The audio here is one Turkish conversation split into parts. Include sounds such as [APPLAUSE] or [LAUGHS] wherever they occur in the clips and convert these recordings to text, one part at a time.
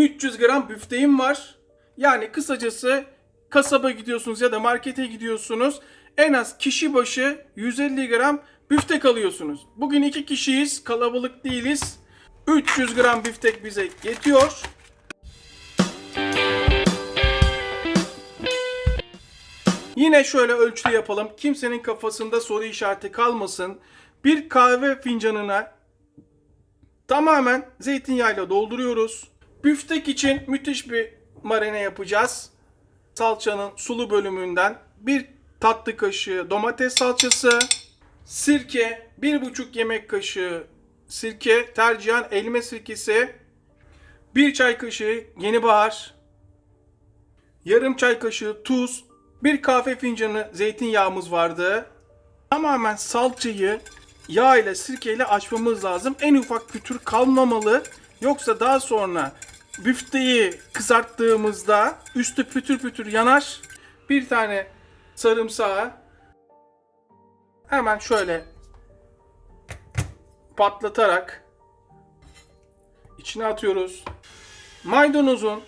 300 gram büfteğim var. Yani kısacası kasaba gidiyorsunuz ya da markete gidiyorsunuz. En az kişi başı 150 gram büftek alıyorsunuz. Bugün iki kişiyiz, kalabalık değiliz. 300 gram büftek bize yetiyor. Yine şöyle ölçülü yapalım. Kimsenin kafasında soru işareti kalmasın. Bir kahve fincanına tamamen zeytinyağıyla dolduruyoruz. Büftek için müthiş bir marine yapacağız. Salçanın sulu bölümünden bir tatlı kaşığı domates salçası, sirke, bir buçuk yemek kaşığı sirke, tercihen elma sirkesi, bir çay kaşığı yeni bahar, yarım çay kaşığı tuz, bir kahve fincanı zeytinyağımız vardı. Tamamen salçayı yağ ile sirke ile açmamız lazım. En ufak pütür kalmamalı. Yoksa daha sonra büfteyi kızarttığımızda üstü pütür pütür yanar. Bir tane sarımsağı hemen şöyle patlatarak içine atıyoruz. Maydanozun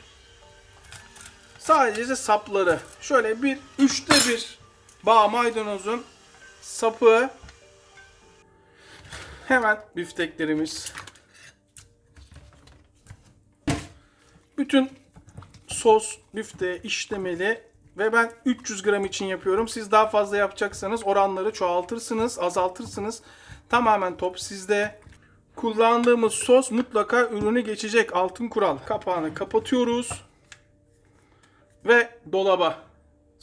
sadece sapları. Şöyle bir üçte bir bağ maydanozun sapı. Hemen büfteklerimiz. Bütün sos büfte işlemeli ve ben 300 gram için yapıyorum. Siz daha fazla yapacaksanız oranları çoğaltırsınız, azaltırsınız. Tamamen top sizde. Kullandığımız sos mutlaka ürünü geçecek. Altın kural. Kapağını kapatıyoruz ve dolaba.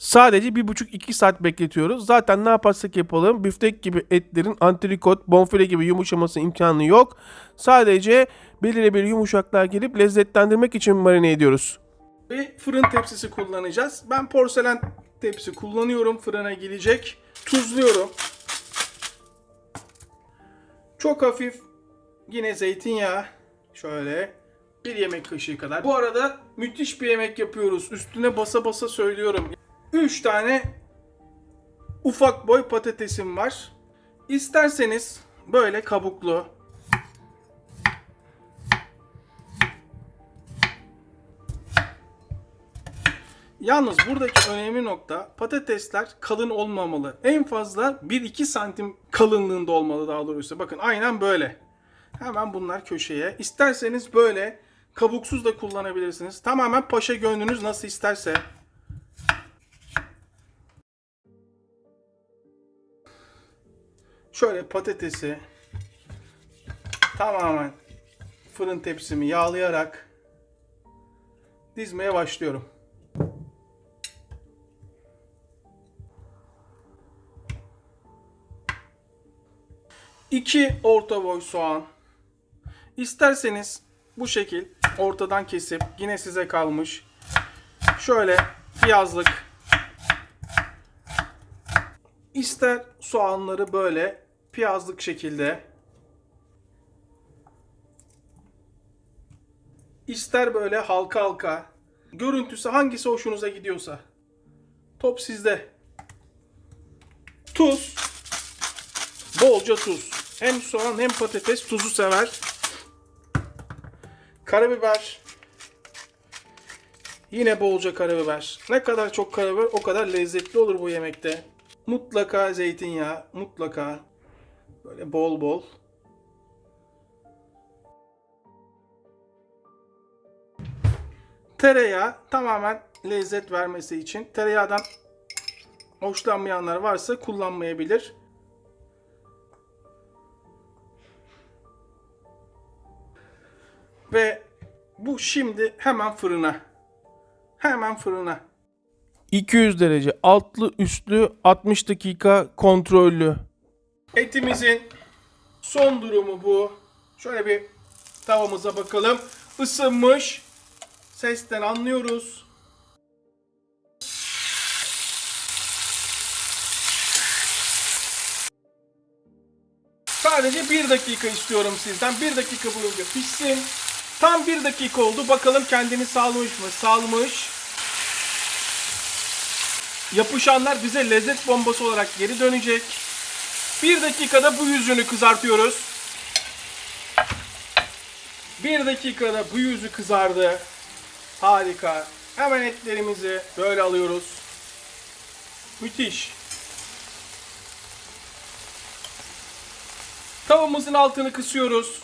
Sadece 1,5-2 saat bekletiyoruz. Zaten ne yaparsak yapalım büftek gibi etlerin antrikot, bonfile gibi yumuşaması imkanı yok. Sadece belirli bir yumuşaklığa gelip lezzetlendirmek için marine ediyoruz. Bir fırın tepsisi kullanacağız. Ben porselen tepsi kullanıyorum. Fırına girecek. Tuzluyorum. Çok hafif yine zeytinyağı. Şöyle bir yemek kaşığı kadar. Bu arada müthiş bir yemek yapıyoruz. Üstüne basa basa söylüyorum. 3 tane ufak boy patatesim var. İsterseniz böyle kabuklu Yalnız buradaki önemli nokta patatesler kalın olmamalı. En fazla 1-2 santim kalınlığında olmalı daha doğrusu. Bakın aynen böyle. Hemen bunlar köşeye. İsterseniz böyle kabuksuz da kullanabilirsiniz. Tamamen paşa gönlünüz nasıl isterse. Şöyle patatesi tamamen fırın tepsimi yağlayarak dizmeye başlıyorum. 2 orta boy soğan. İsterseniz bu şekil ortadan kesip yine size kalmış. Şöyle piyazlık. İster soğanları böyle piyazlık şekilde. İster böyle halka halka. Görüntüsü hangisi hoşunuza gidiyorsa. Top sizde. Tuz. Bolca tuz. Hem soğan hem patates tuzu sever. Karabiber. Yine bolca karabiber. Ne kadar çok karabiber o kadar lezzetli olur bu yemekte. Mutlaka zeytinyağı, mutlaka böyle bol bol. Tereyağı tamamen lezzet vermesi için. Tereyağdan hoşlanmayanlar varsa kullanmayabilir. Ve bu şimdi hemen fırına. Hemen fırına. 200 derece altlı üstlü 60 dakika kontrollü. Etimizin son durumu bu. Şöyle bir tavamıza bakalım. Isınmış. Sesten anlıyoruz. Sadece bir dakika istiyorum sizden. Bir dakika boyunca pişsin. Tam bir dakika oldu. Bakalım kendini salmış mı? Salmış. Yapışanlar bize lezzet bombası olarak geri dönecek. Bir dakikada bu yüzünü kızartıyoruz. Bir dakikada bu yüzü kızardı. Harika. Hemen etlerimizi böyle alıyoruz. Müthiş. Tavamızın altını kısıyoruz.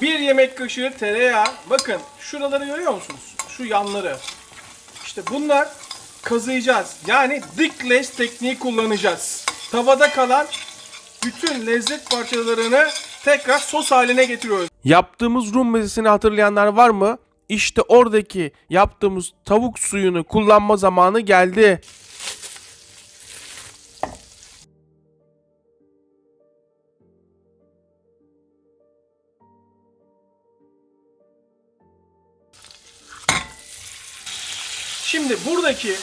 Bir yemek kaşığı tereyağı. Bakın şuraları görüyor musunuz? Şu yanları. İşte bunlar kazıyacağız. Yani dik lez tekniği kullanacağız. Tavada kalan bütün lezzet parçalarını tekrar sos haline getiriyoruz. Yaptığımız Rum mezesini hatırlayanlar var mı? İşte oradaki yaptığımız tavuk suyunu kullanma zamanı geldi. Şimdi buradaki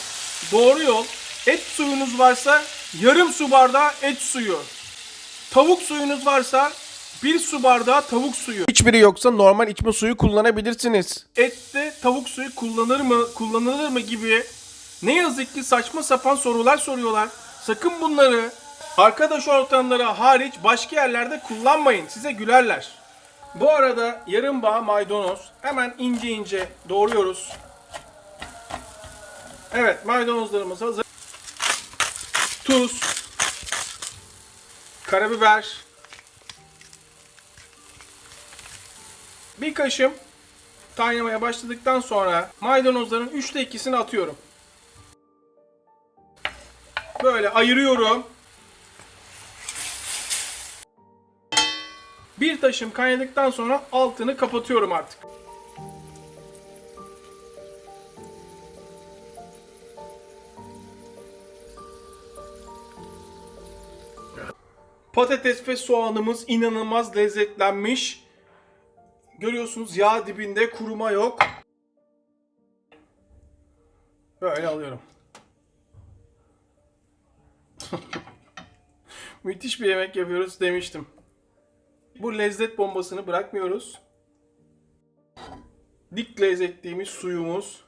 doğru yol et suyunuz varsa yarım su bardağı et suyu. Tavuk suyunuz varsa bir su bardağı tavuk suyu. Hiçbiri yoksa normal içme suyu kullanabilirsiniz. ette tavuk suyu kullanır mı, kullanılır mı gibi ne yazık ki saçma sapan sorular soruyorlar. Sakın bunları arkadaş ortamları hariç başka yerlerde kullanmayın. Size gülerler. Bu arada yarım bağ maydanoz hemen ince ince doğruyoruz. Evet maydanozlarımız hazır. Tuz. Karabiber. Bir kaşım kaynamaya başladıktan sonra maydanozların 3'te 2'sini atıyorum. Böyle ayırıyorum. Bir taşım kaynadıktan sonra altını kapatıyorum artık. Patates ve soğanımız inanılmaz lezzetlenmiş. Görüyorsunuz yağ dibinde kuruma yok. Böyle alıyorum. [LAUGHS] Müthiş bir yemek yapıyoruz demiştim. Bu lezzet bombasını bırakmıyoruz. Dik lezzetliğimiz suyumuz.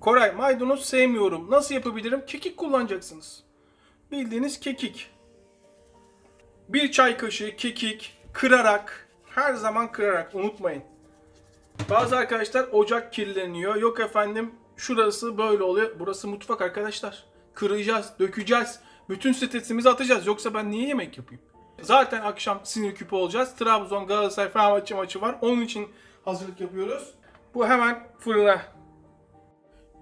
Koray maydanoz sevmiyorum. Nasıl yapabilirim? Kekik kullanacaksınız. Bildiğiniz kekik. Bir çay kaşığı kekik kırarak, her zaman kırarak unutmayın. Bazı arkadaşlar ocak kirleniyor. Yok efendim şurası böyle oluyor. Burası mutfak arkadaşlar. Kıracağız, dökeceğiz. Bütün stresimizi atacağız. Yoksa ben niye yemek yapayım? Zaten akşam sinir küpü olacağız. Trabzon, Galatasaray, Fenerbahçe maçı var. Onun için hazırlık yapıyoruz. Bu hemen fırına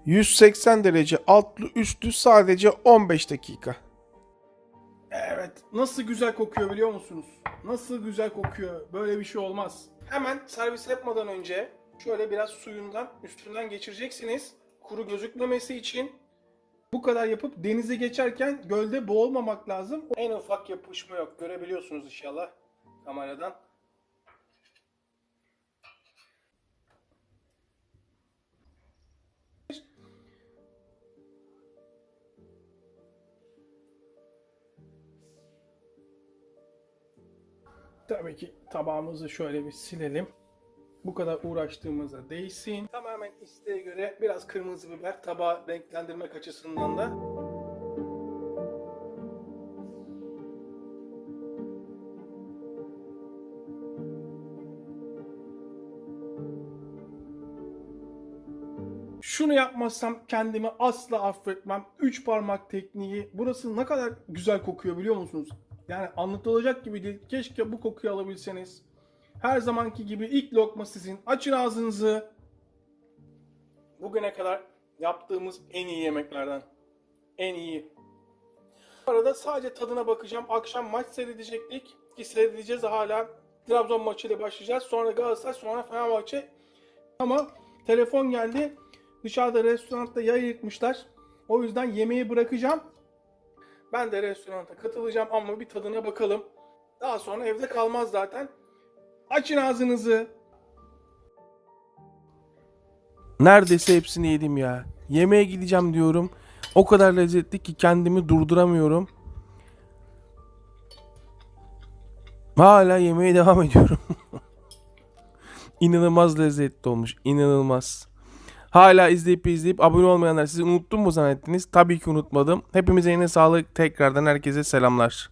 180 derece altlı üstlü sadece 15 dakika. Evet. Nasıl güzel kokuyor biliyor musunuz? Nasıl güzel kokuyor. Böyle bir şey olmaz. Hemen servis yapmadan önce şöyle biraz suyundan üstünden geçireceksiniz. Kuru gözükmemesi için bu kadar yapıp denize geçerken gölde boğulmamak lazım. En ufak yapışma yok. Görebiliyorsunuz inşallah kameradan. Tabii ki tabağımızı şöyle bir silelim. Bu kadar uğraştığımıza değsin. Tamamen isteğe göre biraz kırmızı biber tabağı renklendirmek açısından da. Şunu yapmazsam kendimi asla affetmem. Üç parmak tekniği. Burası ne kadar güzel kokuyor biliyor musunuz? Yani anlatılacak gibi değil. Keşke bu kokuyu alabilseniz. Her zamanki gibi ilk lokma sizin. Açın ağzınızı. Bugüne kadar yaptığımız en iyi yemeklerden. En iyi. Bu arada sadece tadına bakacağım. Akşam maç seyredecektik. Ki seyredeceğiz hala. Trabzon maçıyla başlayacağız. Sonra Galatasaray, sonra Fenerbahçe. Ama telefon geldi. Dışarıda restoranda yay yıkmışlar. O yüzden yemeği bırakacağım. Ben de restoranta katılacağım ama bir tadına bakalım. Daha sonra evde kalmaz zaten. Açın ağzınızı. Neredeyse hepsini yedim ya. Yemeğe gideceğim diyorum. O kadar lezzetli ki kendimi durduramıyorum. Hala yemeye [LAUGHS] devam ediyorum. İnanılmaz lezzetli olmuş. İnanılmaz. Hala izleyip izleyip abone olmayanlar sizi unuttum mu zannettiniz? Tabii ki unutmadım. Hepimize yine sağlık. Tekrardan herkese selamlar.